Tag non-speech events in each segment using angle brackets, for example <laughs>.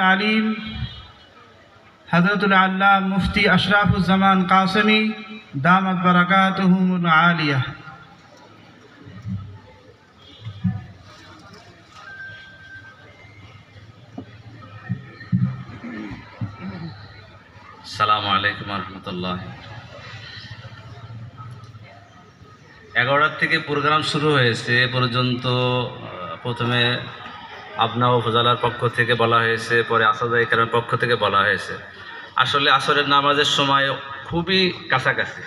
তালিম, হজরতুল আল্লাহ মুফতি আশরাফুজ্জামান কাসমি, দামত বারাকাত আলিয়া। সালামু আলাইকুম রহমতুল্লাহ এগারোটার থেকে প্রোগ্রাম শুরু হয়েছে, এ পর্যন্ত প্রথমে আপনা ও ফজালার পক্ষ থেকে বলা হয়েছে, পরে আসাদাই কারণ পক্ষ থেকে বলা হয়েছে। আসলে আসরের নামাজের সময় খুবই কাছাকাছি।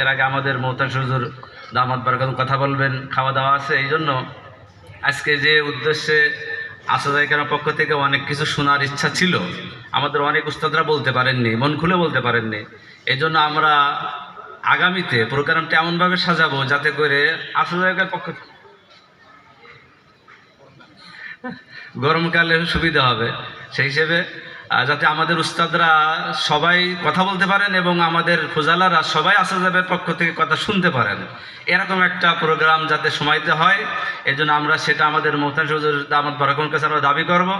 এর আগে আমাদের মহতান সুজুর দামাত বারকাত কথা বলবেন, খাওয়া দাওয়া আছে, এই জন্য আজকে যে উদ্দেশ্যে আসাদাই কারণ পক্ষ থেকে অনেক কিছু শোনার ইচ্ছা ছিল, আমাদের অনেক উস্তাদরা বলতে পারেননি, মন খুলে বলতে পারেননি। এই জন্য আমরা আগামীতে প্রোগ্রামটা এমনভাবে সাজাবো যাতে করে আসাদাইকার পক্ষ গরমকালে সুবিধা হবে। সেই হিসেবে যাতে আমাদের উস্তাদরা সবাই কথা বলতে পারেন এবং আমাদের ফোজালারা সবাই আসাদের পক্ষ থেকে কথা শুনতে পারেন। এরকম একটা প্রোগ্রাম যাতে সময়তে হয়, এজন্য আমরা সেটা আমাদের মোহতান সজুর দামাত বরাকন কাছে আমরা দাবি করব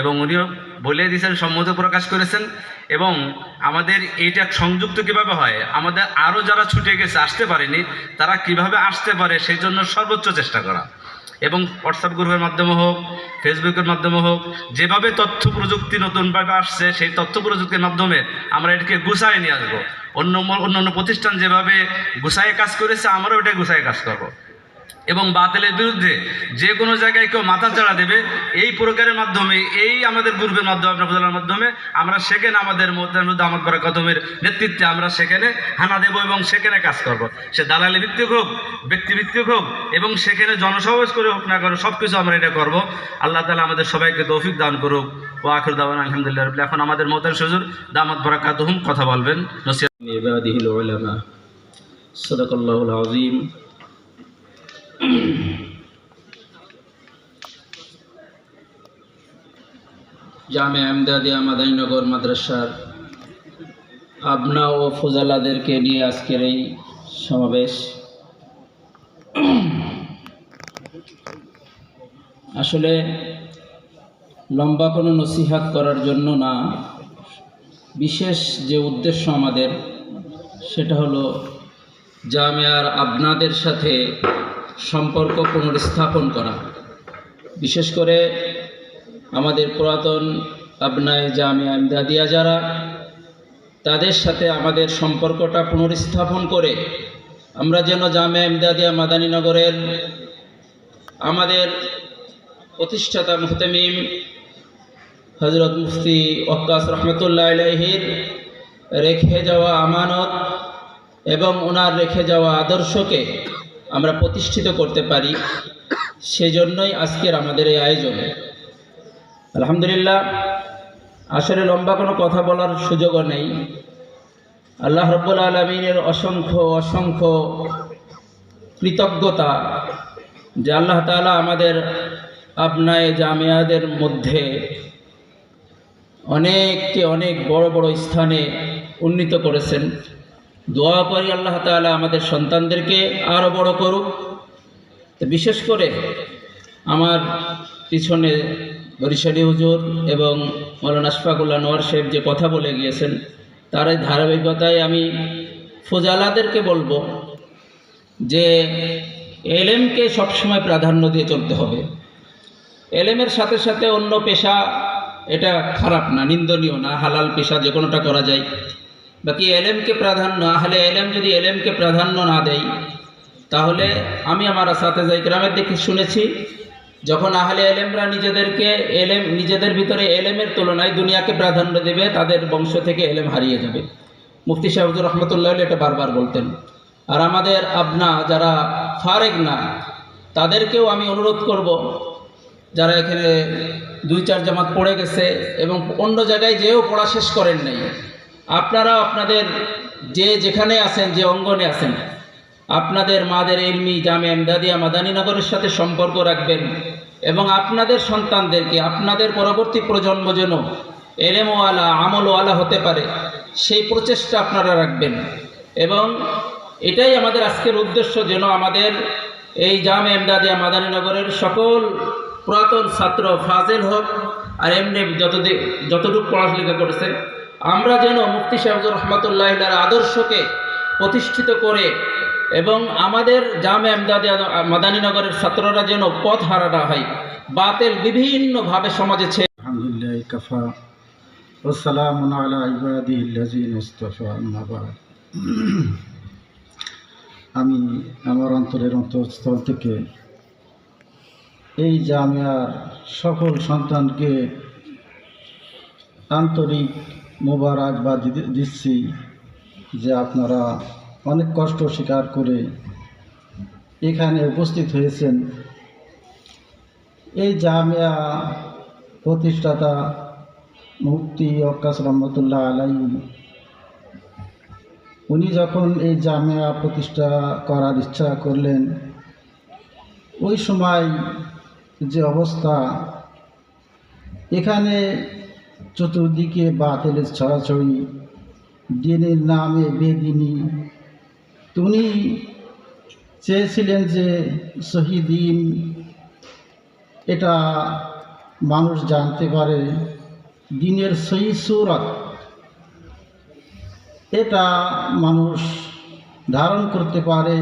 এবং উনিও বলে দিয়েছেন, সম্মত প্রকাশ করেছেন এবং আমাদের এইটা সংযুক্ত কীভাবে হয়, আমাদের আরও যারা ছুটে গেছে, আসতে পারেনি, তারা কীভাবে আসতে পারে, সেই জন্য সর্বোচ্চ চেষ্টা করা। এবং হোয়াটসঅ্যাপ গ্রুপের মাধ্যমে হোক ফেসবুকের মাধ্যমে হোক, যেভাবে তথ্য প্রযুক্তি নতুনভাবে আসছে, সেই তথ্য প্রযুক্তির মাধ্যমে আমরা এটাকে গুছায় নিয়ে আসব। অন্য অন্য প্রতিষ্ঠান যেভাবে গুছায় কাজ করেছে, আমরাও এটা গুছায় কাজ করব। এবং বাতিলের বিরুদ্ধে যে কোনো জায়গায় কেউ মাথা চাড়া দেবে এই প্রকারের মাধ্যমে এই আমাদের গ্রুপের মাধ্যমে আপনার প্রধানের মাধ্যমে আমরা সেখানে আমাদের মধ্যে আমার বড় কদমের নেতৃত্বে আমরা সেখানে হানা দেব এবং সেখানে কাজ করব সে দালালি ভিত্তিক হোক ব্যক্তি ভিত্তিক হোক এবং সেখানে জনসমাবেশ করে হোক না করে সব কিছু আমরা এটা করব আল্লাহ তালা আমাদের সবাইকে তৌফিক দান করুক ও আখর দাওয়ান আলহামদুলিল্লাহ রাব্বিল। এখন আমাদের মোতান সজুর দামাত বরাকাতুহুম কথা বলবেন নসিহত عباده العلماء صدق الله العظيم জামে আমদাদিয়া মাদানীনগর মাদ্রাসার আবনা ও ফজালাদেরকে নিয়ে আজকের এই সমাবেশ। আসলে লম্বা কোনো নসিহাত করার জন্য না, বিশেষ যে উদ্দেশ্য আমাদের, সেটা হলো জামিয়ার আপনাদের সাথে সম্পর্ক পুনর্স্থাপন করা। বিশেষ করে আমাদের পুরাতন আপনায় জামিয়া ইমদাদিয়া যারা, তাদের সাথে আমাদের সম্পর্কটা পুনর্স্থাপন করে আমরা যেন জামিয়া ইমদাদিয়া মাদানীনগরের আমাদের প্রতিষ্ঠাতা মুহতামিম হজরত মুফতি ওক্কাস রহমতুল্লাহ আলহির রেখে যাওয়া আমানত এবং ওনার রেখে যাওয়া আদর্শকে আমরা প্রতিষ্ঠিত করতে পারি, সেজন্যই আজকের আমাদের এই আয়োজন। আলহামদুলিল্লাহ আসলে লম্বা কোনো কথা বলার সুযোগও নেই। আল্লাহ রব্বুল আলমিনের অসংখ্য অসংখ্য কৃতজ্ঞতা যে আল্লাহ তাআলা আমাদের আপনায় জামিয়াদের মধ্যে অনেককে অনেক বড় বড় স্থানে উন্নীত করেছেন। দোয়া করি আল্লাহ তাআলা আমাদের সন্তানদেরকে আরও বড় করুক। বিশেষ করে আমার পিছনে বরিশালী হুজুর এবং মৌলানা আশফাকুল্লাহ নোয়ার সাহেব যে কথা বলে গিয়েছেন, তার এই ধারাবাহিকতায় আমি ফোজালাদেরকে বলব যে এলএমকে সবসময় প্রাধান্য দিয়ে চলতে হবে। এলএমের সাথে সাথে অন্য পেশা, এটা খারাপ না, নিন্দনীয় না, হালাল পেশা যে কোনোটা করা যায়। বাকি এলেমকে প্রাধান্য, আহলে এলেম যদি এলেমকে প্রাধান্য না দেয় তাহলে আমি আমার সাথে যাই গ্রামের দিকে শুনেছি, যখন আহলে এলেমরা নিজেদেরকে এলেম, নিজেদের ভিতরে এলেমের তুলনায় দুনিয়াকে প্রাধান্য দেবে, তাদের বংশ থেকে এলেম হারিয়ে যাবে। মুফতি সাহেবুর রহমতুল্লাহ এটা বারবার বলতেন। আর আমাদের আপনা যারা ফারেক না, তাদেরকেও আমি অনুরোধ করব, যারা এখানে দুই চার জামাত পড়ে গেছে এবং অন্য জায়গায় যেও পড়া শেষ করেন নাই আপনারা আপনাদের যে যেখানে আছেন, যে অঙ্গনে আছেন, আপনাদের মাদের এলমি জামে এমদাদিয়া মাদানীনগরের সাথে সম্পর্ক রাখবেন এবং আপনাদের সন্তানদেরকে, আপনাদের পরবর্তী প্রজন্ম যেন এলেমওয়ালা, আমলওয়ালা হতে পারে, সেই প্রচেষ্টা আপনারা রাখবেন। এবং এটাই আমাদের আজকের উদ্দেশ্য, যেন আমাদের এই জামে এমদাদিয়া মাদানীনগরের সকল পুরাতন ছাত্র ফাজেল হোক আর এমনি যত যতটুকু পড়াশোনা করেছে আমরা যেন মুফতি শাহজুর রহমতুল্লাহ আদর্শকে প্রতিষ্ঠিত করে এবং আমাদের জামে আমদাদে মাদানীনগরের ছাত্ররা যেন পথ হারানা হয় বাতের বিভিন্নভাবে সমাজে ছে কাফা আমি আমার অন্তরের অন্তঃস্থল থেকে এই জামিয়ার সকল সন্তানকে আন্তরিক মোবারকবাদ দি- দিচ্ছি যে আপনারা অনেক কষ্ট স্বীকার করে এখানে উপস্থিত হয়েছেন। এই জামিয়া প্রতিষ্ঠাতা মুফতি অক্কাস রহমতুল্লাহ আলাই, উনি যখন এই জামিয়া প্রতিষ্ঠা করার ইচ্ছা করলেন, ওই সময় যে অবস্থা, এখানে চতুর্দিকে বাতিলের ছড়াছড়ি, দিনের নামে বেদিনী। উনি চেয়েছিলেন যে শহীদিন, এটা মানুষ জানতে পারে, দিনের সহি সুরত। এটা মানুষ ধারণ করতে পারে,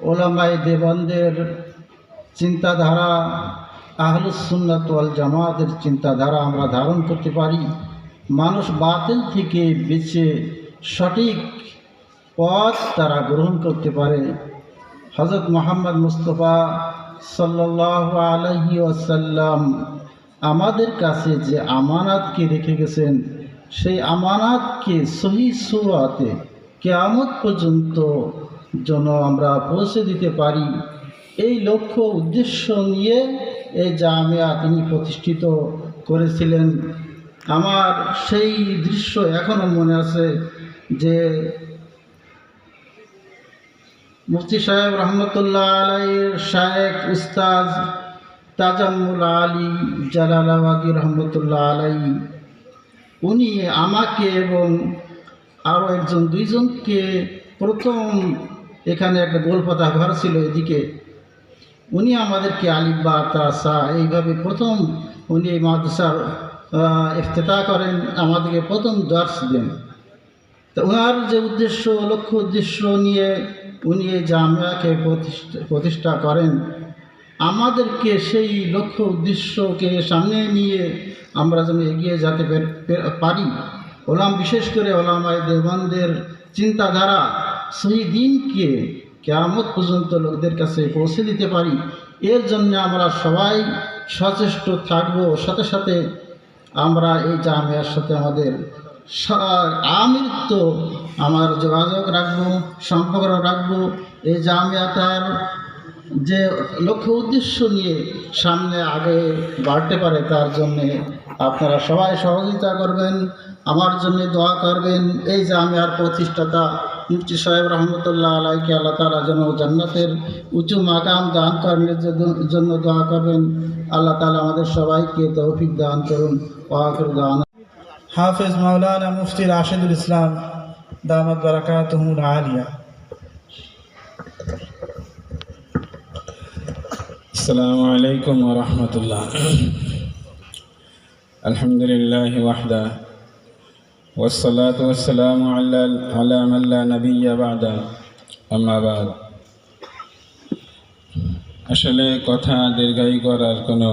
ওলামায় দেবন্দের চিন্তাধারা আহলুসুন্নাত জামাতের চিন্তাধারা আমরা ধারণ করতে পারি। মানুষ বাতিল থেকে বেছে সঠিক পথ তারা গ্রহণ করতে পারে। হজরত মোহাম্মদ মুস্তফা সাল্লাহ আলহি ওয়াসাল্লাম আমাদের কাছে যে আমানাতকে রেখে গেছেন, সেই আমানাতকে সহি সুরাতে কেয়ামত পর্যন্ত যেন আমরা পৌঁছে দিতে পারি। এই লক্ষ্য উদ্দেশ্য নিয়ে এই জামিয়া তিনি প্রতিষ্ঠিত করেছিলেন। আমার সেই দৃশ্য এখনও মনে আছে যে মুফতি সাহেব রহমতুল্লাহ আলাইয়ের শায়েক উস্তাজ তাজাম্মুল আলী জালালাবাদী রহমতুল্লাহ আলাই উনি আমাকে এবং আরও একজন দুইজনকে প্রথম এখানে একটা গোলপাতা ঘর ছিল এদিকে। উনি আমাদেরকে আলিব্বা তাসা এইভাবে প্রথম উনি এই মাদ্রাসার ইফতেতা করেন, আমাদেরকে প্রথম দর্শ দেন। তো ওনার যে উদ্দেশ্য, লক্ষ্য উদ্দেশ্য নিয়ে উনি এই জামিয়াকে প্রতিষ্ঠা প্রতিষ্ঠা করেন, আমাদেরকে সেই লক্ষ্য উদ্দেশ্যকে সামনে নিয়ে আমরা যেন এগিয়ে যেতে পারি ওলাম, বিশেষ করে ওলামায় দেবন্দের চিন্তাধারা সেই দিনকে কেয়ামত পর্যন্ত লোকদের কাছে পৌঁছে দিতে পারি। এর জন্য আমরা সবাই সচেষ্ট থাকব। সাথে সাথে আমরা এই জামিয়ার সাথে আমাদের আমৃত্য আমার যোগাযোগ রাখব, সম্পর্ক রাখব। এই জামিয়াটার যে লক্ষ্য উদ্দেশ্য নিয়ে সামনে আগে বাড়তে পারে, তার জন্যে আপনারা সবাই সহযোগিতা করবেন, আমার জন্য দোয়া করবেন। এই জামিয়ার প্রতিষ্ঠাতা মুফতি সাহেব রহমতুল্লাহ আলাইকে আল্লাহ তালা যেন জান্নাতের উঁচু মাকাম দান কর্মের জন্য দোয়া করবেন আল্লাহ তালা আমাদের সবাইকে তৌফিক দান করুন ওয়াকর দান হাফেজ মাওলানা মুফতি রাশেদুল ইসলাম দামদ বারাকাতুহুল আলিয়া السلام عليكم ورحمة الله الحمد لله وحده والصلاة والسلام على على من لا نبي بعده أما بعد আসলে কথা দীর্ঘায়ী করার কোনো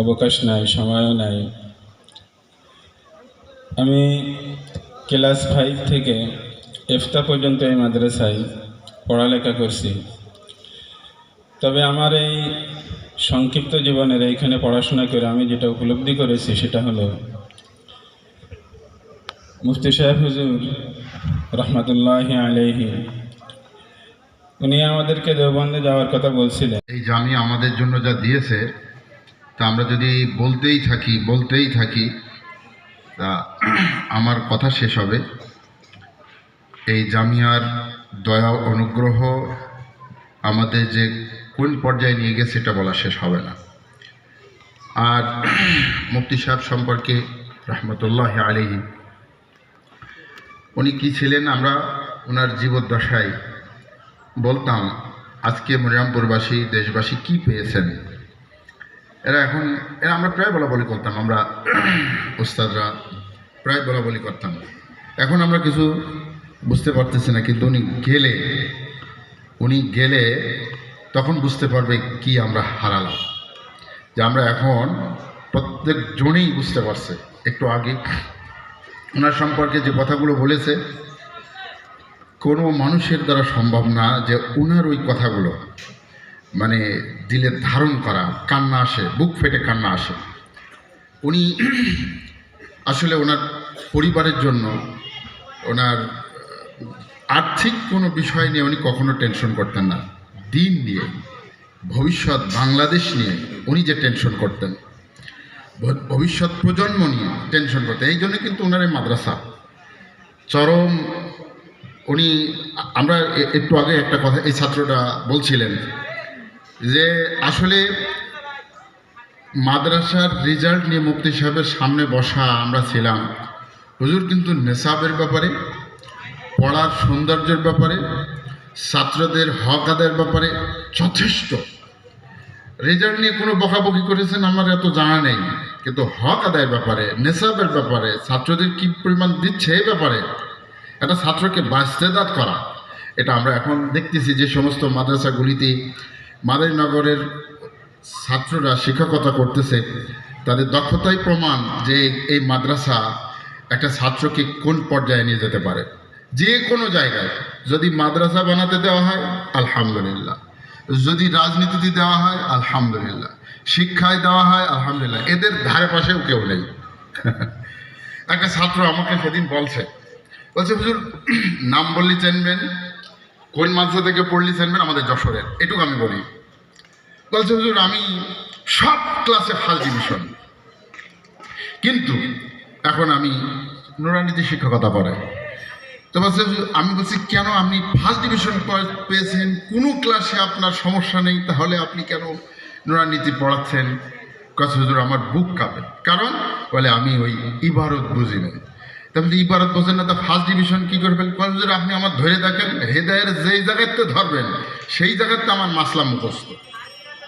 অবকাশ নাই সময়ও নাই আমি ক্লাস ফাইভ থেকে এফতা পর্যন্ত এই মাদ্রাসায় পড়ালেখা করছি তবে আমার এই সংক্ষিপ্ত জীবনের এইখানে পড়াশোনা করে আমি যেটা উপলব্ধি করেছি সেটা হলো মুফতি সাহেব হুজুর, রহমতুল্লাহ আলহি উনি আমাদেরকে দেওবন্দে যাওয়ার কথা বলছিলেন। এই জামিয়া আমাদের জন্য যা দিয়েছে, তা আমরা যদি বলতেই থাকি বলতেই থাকি, তা আমার কথা শেষ হবে। এই জামিয়ার দয়া অনুগ্রহ আমাদের যে কোন পর্যায়ে নিয়ে গেছে, সেটা বলা শেষ হবে না। আর মুক্তি সাহেব সম্পর্কে রহমতুল্লাহ আলহি উনি কী ছিলেন? আমরা ওনার জীবদ্দশায় বলতাম, আজকে মরিরামপুরবাসী দেশবাসী কি পেয়েছেন? এরা এখন, এরা আমরা প্রায় বলা বলি করতাম, আমরা ওস্তাদরা প্রায় বলা বলি করতাম। এখন আমরা কিছু বুঝতে পারতেছি না, কিন্তু উনি গেলে উনি গেলে তখন বুঝতে পারবে কি আমরা হারালাম। যে আমরা এখন প্রত্যেক জনেই বুঝতে পারছে, একটু আগে ওনার সম্পর্কে যে কথাগুলো বলেছে, কোনো মানুষের দ্বারা সম্ভব না যে ওনার ওই কথাগুলো মানে দিলে ধারণ করা, কান্না আসে, বুক ফেটে কান্না আসে। উনি আসলে ওনার পরিবারের জন্য ওনার আর্থিক কোনো বিষয় নিয়ে উনি কখনো টেনশন করতেন না। দিন নিয়ে, ভবিষ্যৎ বাংলাদেশ নিয়ে উনি যে টেনশন করতেন। ভবিষ্যৎ প্রজন্ম নিয়ে টেনশন করতেন এই জন্য কিন্তু ওনার এই মাদ্রাসা। চরম উনি, আমরা একটু আগে একটা কথা এই ছাত্রটা বলছিলেন যে আসলে মাদ্রাসার রেজাল্ট নিয়ে মুক্তি সাহেবের সামনে বসা আমরা ছিলাম। হুজুর কিন্তু নেশাবের ব্যাপারে, পড়ার সৌন্দর্যের ব্যাপারে, ছাত্রদের হক আদায়ের ব্যাপারে যথেষ্ট। রেজাল্ট নিয়ে কোনো বকাবকি করেছেন আমার এত জানা নেই। কিন্তু হক আদায়ের ব্যাপারে, নেশাবের ব্যাপারে, ছাত্রদের কি পরিমাণ দিচ্ছে এই ব্যাপারে, একটা ছাত্রকে বাস্তেদাত করা, এটা আমরা এখন দেখতেছি যে সমস্ত মাদ্রাসাগুলিতে মাদারীনগরের ছাত্ররা শিক্ষকতা করতেছে। তাদের দক্ষতাই প্রমাণ যে এই মাদ্রাসা একটা ছাত্রকে কোন পর্যায়ে নিয়ে যেতে পারে। যে কোনো জায়গায় যদি মাদ্রাসা বানাতে দেওয়া হয়, আলহামদুলিল্লাহ। যদি রাজনীতিতে দেওয়া হয়, আলহামদুলিল্লাহ। শিক্ষায় দেওয়া হয়, আলহামদুলিল্লাহ। এদের ধারে পাশেও কেউ নেই। <laughs> একটা ছাত্র আমাকে সেদিন বলছে বলছে, হুজুর, নাম বললি চেনবেন, কোন মাদ্রাসা থেকে পড়লি চেনবেন? আমাদের যশোরের। এটুকু আমি বলি। বলছে, হুজুর, আমি সব ক্লাসে ফার্স্ট ডিভিশন কিন্তু এখন আমি নুরানীতি শিক্ষকতা পড়াই। তো বলছে আমি বলছি, কেন আপনি ফার্স্ট ডিভিশন পেয়েছেন? কোনো ক্লাসে আপনার সমস্যা নেই? তাহলে আপনি কেন নুরানীতি পড়াচ্ছেন? হুজুর, আমার বুক কাঁপে। কারণ, বলে, আমি ওই ইবারত বুঝি না তাহলে ইবারত বোঝেন না, তো ফার্স্ট ডিভিশন কী করবেন? হুজুর, আপনি আমার ধরে থাকেন হেদায়ের যেই জায়গাতে ধরবেন, সেই জায়গাতে আমার মাসলা মুখস্থ।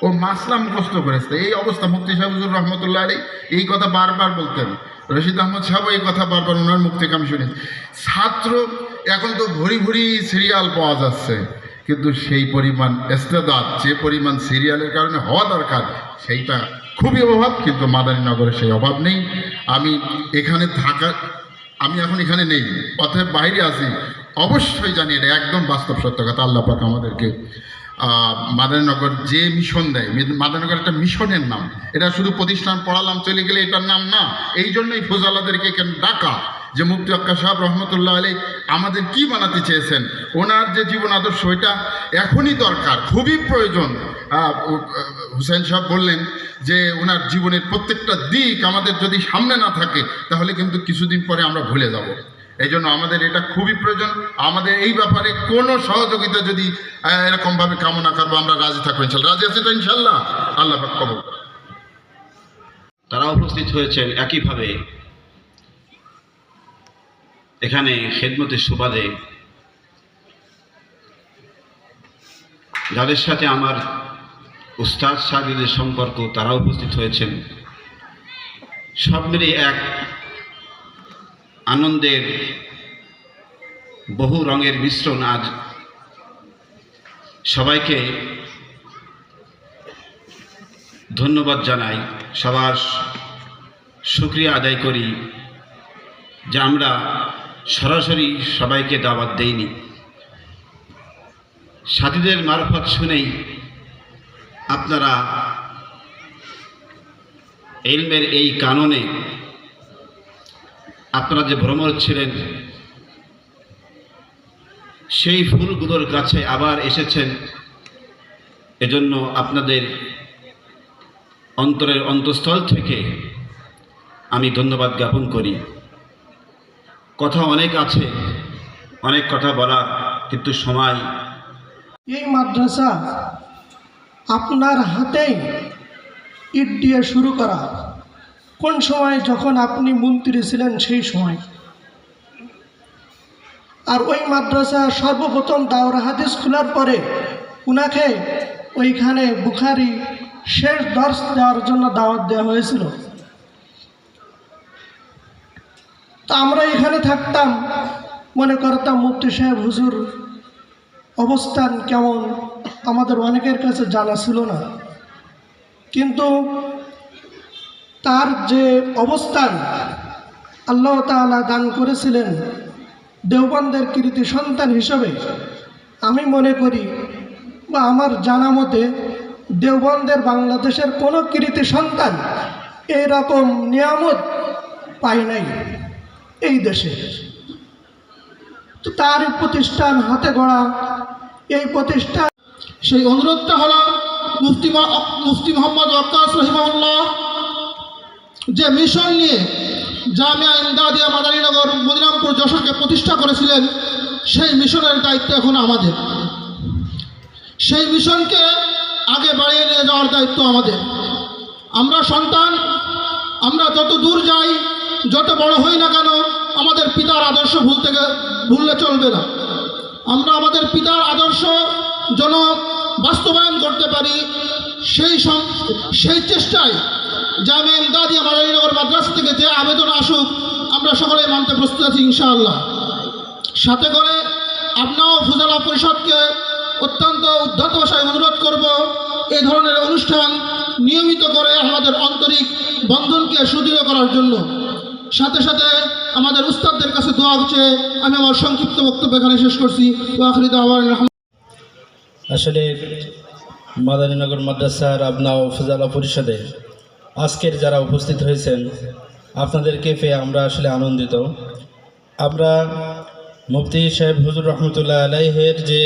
ও মাসলা মুখস্থ করেছে। এই অবস্থা, মুফতি সাহেব হুজুর রহমতুল্লাহ আলী এই কথা বারবার বলতেন রশিদ আহমদ সাহেব এই কথা বারবার ওনার মুখ থেকে আমি শুনি ছাত্র, এখন তো ভরি ভরি সিরিয়াল পাওয়া যাচ্ছে। কিন্তু সেই পরিমাণ এস্তেদাত যে পরিমাণ সিরিয়ালের কারণে হওয়া দরকার, সেইটা খুবই অভাব, কিন্তু মাদারীনগরে সেই অভাব নেই। আমি এখানে থাকা, আমি এখন এখানে নেই, অতএব বাইরে আছি। অবশ্যই জানি এটা একদম বাস্তব সত্য কথা, আল্লাহ পাক আমাদেরকে মাদারীনগর যে মিশন দেয় মেদ- মাদারীনগর একটা মিশনের নাম। এটা শুধু প্রতিষ্ঠান পড়ালাম, চলে গেলে এটার নাম না। এই জন্যই ফোজালাদেরকে কেন ডাকা? যে মুক্তি আক্কা সাহেব রহমতুল্লাহ আলী আমাদের কি বানাতে চেয়েছেন? ওনার যে জীবন আদর্শ, এটা এখনই দরকার, খুবই প্রয়োজন। হুসেন সাহেব বললেন যে, ওনার জীবনের প্রত্যেকটা দিক আমাদের যদি সামনে না থাকে, তাহলে কিন্তু কিছুদিন পরে আমরা ভুলে যাব। এই জন্য আমাদের এটা খুবই প্রয়োজন। আমাদের এই ব্যাপারে কোনো সহযোগিতা যদি এরকমভাবে কামনা করব, আমরা রাজি থাকব ইনশাল্লাহ। রাজি আছি তো ইনশাল্লাহ? আল্লাহ করুন। তারা উপস্থিত হয়েছেন একইভাবে এখানে খেদমতের সুবাদে। যাদের সাথে আমার উস্তাদ সাহিদের সম্পর্ক, তারা উপস্থিত হয়েছেন। সব মিলিয়ে এক আনন্দের বহু রঙের মিশ্রণ আজ সবাইকে ধন্যবাদ জানাই। সবার শুক্রিয়া আদায় করি যে আমরা সরাসরি সবাইকে দাওয়াত দেইনি। সাথীদের মারফত শুনেই আপনারা এলমের এই কাননে আপনারা যে ভ্রমণ ছিলেন, সেই ফুলগুলোর কাছে আবার এসেছেন। এজন্য আপনাদের অন্তরের অন্তঃস্থল থেকে আমি ধন্যবাদ জ্ঞাপন করি। কথা অনেক আছে, অনেক কথা বলা কিন্তু সময় এই মাদ্রাসা আপনার হাতেই ইট দিয়ে শুরু করা। কোন সময় যখন আপনি মন্ত্রী ছিলেন, সেই সময়। আর ওই মাদ্রাসা সর্বপ্রথম দাওরা হাদিস খোলার পরে উনাকে ওইখানে বুখারি শেষ দর্শ দেওয়ার জন্য দাওয়াত দেওয়া হয়েছিল। তা আমরা এখানে থাকতাম, মনে করতাম, মুফতি সাহেব, হুজুর, অবস্থান কেমন? আমাদের অনেকের কাছে জানা ছিল না। কিন্তু তার যে অবস্থান আল্লাহ তাআলা দান করেছিলেন দেওবন্দের কৃতি সন্তান হিসেবে, আমি মনে করি বা আমার জানা মতে দেওবন্দের বাংলাদেশের কোনো কৃতি সন্তান এইরকম নিয়ামত পায় নাই এই দেশে। তো তার প্রতিষ্ঠান হাতে গড়া এই প্রতিষ্ঠান, সেই অনুরোধটা হলো মুফতি মুফতি মোহাম্মদ ওয়াক্কাস রহিমাউল্লাহ যে মিশন নিয়ে জামিয়া ইমদাদিয়া মাদারীনগর মদিনামপুর যশোরকে প্রতিষ্ঠা করেছিলেন, সেই মিশনের দায়িত্ব এখন আমাদের। সেই মিশনকে আগে বাড়িয়ে নিয়ে যাওয়ার দায়িত্ব আমাদের। আমরা সন্তান, আমরা যত দূর যাই, যত বড় হই না কেন, আমাদের পিতার আদর্শ ভুলতে গে- ভুললে চলবে না। আমরা আমাদের পিতার আদর্শ যেন বাস্তবায়ন করতে পারি, সেই সেই চেষ্টায় জামে ইমদাদি মাদারীনগর মাদ্রাসা থেকে যে আবেদন আসুক, আমরা সকলে মানতে প্রস্তুত আছি, ইনশাআল্লাহ। সাথে করে আপনাও ফুজালা পরিষদকে অত্যন্ত উদ্ধত ভাষায় অনুরোধ করব, এই ধরনের অনুষ্ঠান নিয়মিত করে আমাদের আন্তরিক বন্ধনকে সুদৃঢ় করার জন্য। সাথে সাথে আমাদের উস্তাদদের কাছে দোয়া হচ্ছে, আমি আমার সংক্ষিপ্ত বক্তব্য এখানে শেষ করছি। আসলে মাদারীনগর মাদ্রাসার আপনা ও ফুজালা পরিষদে আজকের যারা উপস্থিত হয়েছেন আপনাদেরকে পেয়ে আমরা আসলে আনন্দিত। আমরা মুফতি সাহেব হুজুর রহমতুল্লাহ আলাইহের যে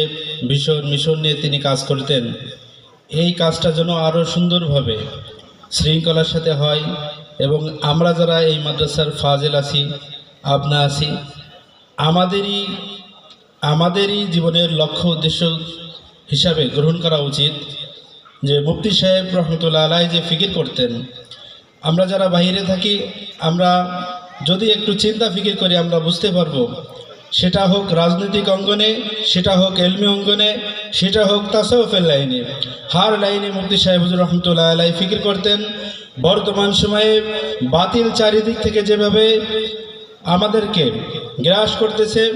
ভীষণ মিশন নিয়ে তিনি কাজ করতেন, এই কাজটা যেন আরও সুন্দরভাবে শৃঙ্খলার সাথে হয় এবং আমরা যারা এই মাদ্রাসার ফাজেল আছি আপনা আছি, আমাদেরই আমাদেরই জীবনের লক্ষ্য উদ্দেশ্য হিসাবে গ্রহণ করা উচিত। যে মুফতি সাহেব রহমতুল্লাহ আলাই যে ফিকির করতেন, আমরা যারা বাইরে থাকি, আমরা যদি একটু চিন্তা ফিকির করি, আমরা বুঝতে পারব, সেটা হোক রাজনৈতিক অঙ্গনে, সেটা হোক এলমি অঙ্গনে, সেটা হোক তাসাউফের লাইনে। হার লাইনে মুফতি সাহেব রহমতুল্লাহ আলাই ফিকির করতেন। বর্তমান সময়ে বাতিল চারিদিক থেকে যেভাবে আমাদেরকে গ্রাস করতেছে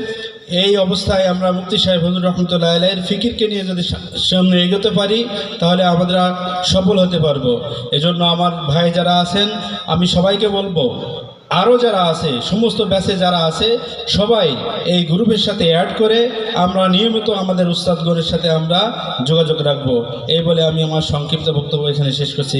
এই অবস্থায় আমরা মুক্তি সাহেব হুজুর রহমতুল্লাহ আলাইয়ের ফিকিরকে নিয়ে যদি সামনে এগোতে পারি, তাহলে আমরা সফল হতে পারব। এজন্য আমার ভাই যারা আছেন, আমি সবাইকে বলব, আরও যারা আছে, সমস্ত ব্যাচে যারা আছে, সবাই এই গ্রুপের সাথে অ্যাড করে আমরা নিয়মিত আমাদের উস্তাদগণের সাথে আমরা যোগাযোগ রাখব। এই বলে আমি আমার সংক্ষিপ্ত বক্তব্য এখানে শেষ করছি।